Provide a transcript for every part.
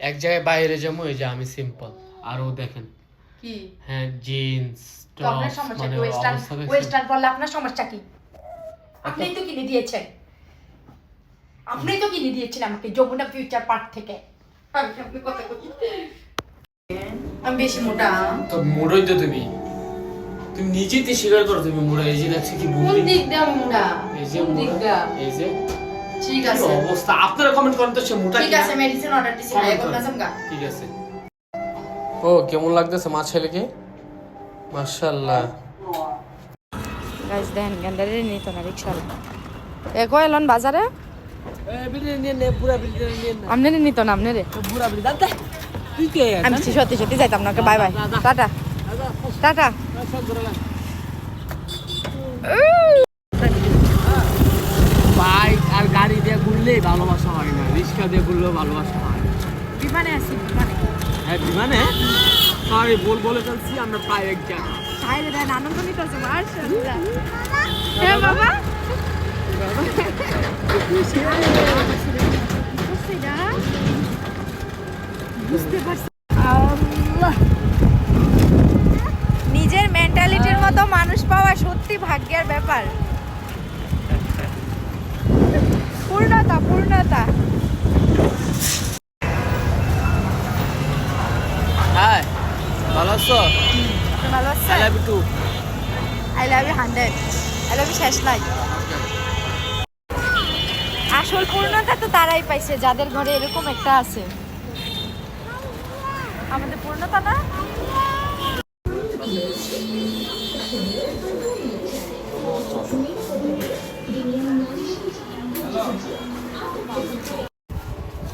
এক জায়গায় বাইরে যাব এই যে আমি সিম্পল আর ও দেখেন কি? হ্যাঁ জিন্স তো আপনার সমস্যা মানে কি? ওয়েস্টার্ন ওয়েস্টার্ন পরলে আপনার সমস্যা কি? আপনিই তো কিনে দিয়েছেন। আপনিই তো কিনে দিয়েছেন আমাকে যমুনা ফিউচার পার্ক থেকে। আমি বেশি মোটা। তো মুড়োই তো তুমি। তুমি নিজেই তো স্বীকার করো তুমি মুড়ো এই যে দেখছ কি কোন বুদ্ধি। দিক দিয়ে আমি এই যে মুড়ো। এই যে ঠিক আছে। অবস্থা? আপনারা কমেন্ট করেন তো সে মোটা ঠিক আছে মেডিসিন অর্ডার দিছি ভাই ঠিক আছে। ও কেমন লাগতেছে মা ছেলেকে? মাশাআল্লাহ। গাইস দেন গন্ডারে নিত না রিকশালা এ কইলন বাজারে? আমনে নিত না আমনে রে। আমি সত্যি সত্যি যাইতাম না bye bye. Tata. Tata bike আর গাড়ি দিয়ে ঘুরলেই ভালোবাসা হয় না রিক্সা দিয়ে ঘুরলেও ভালোবাসা হয়। বিমানে আছি বিমানে। হ্যাঁ বিমানে? সরি বল বলে ফেলছি আমরা প্রায় এক জায়গা সাইরে দেন আনন্দ নিতেছে মাশাআল্লাহ হ্যাঁ বাবা। বুঝতে পারছি। নিজের মেন্টালিটির মতো মানুষ পাওয়া সত্যি ভাগ্যের ব্যাপার। ভালো আছো? I love you too I love you hundred I love you শেষ নাই। আসল পূর্ণতা তো তারাই পাইছে যাদের ঘরে এরকম একটা আছে। আমাদের পূর্ণতা না?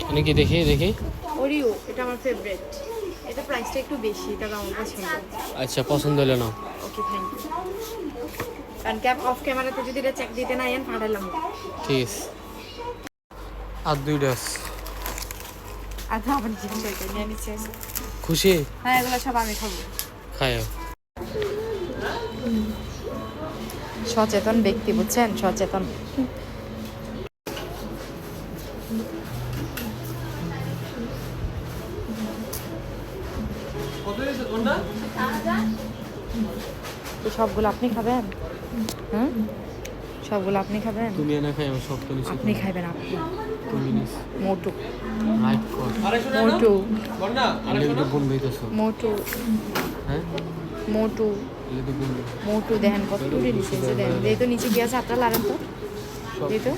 এখানে কি দেখি দেখি। ওরিও এটা আমার ফেভারিট এটা প্রাইসটা একটু বেশি তবে আমার পছন্দ। আচ্ছা পছন্দ হলো না ওকে থ্যাংক ইউ কারণ ক্যাপ অফ ক্যামেরাতে যদি এটা চেক দিতে না আইন পাঠালাম। ঠিক আছে। আর দুইটা আছে। আর তো আমার জিনিস এটা নিয়ে নিচ্ছে। খুশি? হ্যাঁ এগুলো সব আমি খাব। সচেতন ব্যক্তি বুঝছেন? সচেতন। সবগুলো আপনি খাবেন? হুম? সবগুলো আপনি খাবেন? তুমি এনে খাই আমি সব তো নিছি আপনি খাইবেন আপনি। তুমি নিস মোটু। লাইক কর মোটু। এলে একটু বোন হইতেছো মোটু। হ্যাঁ? মোটু। মোটু দেখেন কত দূরে নিচে যে দেখেন এই তো নিচে গিয়ে আছে আপনারা লাগান তো। এই তো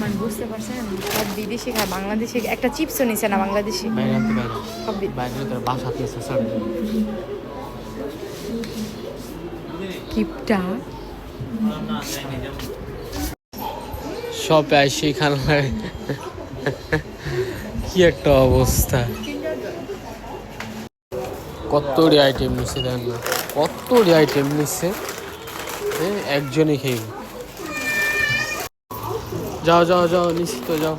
মানে বুঝতে পারছেন? সব বিদেশি খায় বাংলাদেশি একটা চিপসও নিছে না বাংলাদেশি। সব কিপটা? সব আইসি খানা কি একটা অবস্থা। কতটি আইটেম নিচ্ছে দেখেন না। কতটি আইটেম নিচ্ছে এ, একজনই খেয়ে जाओ जाओ जाओ निश्चित हो जाओ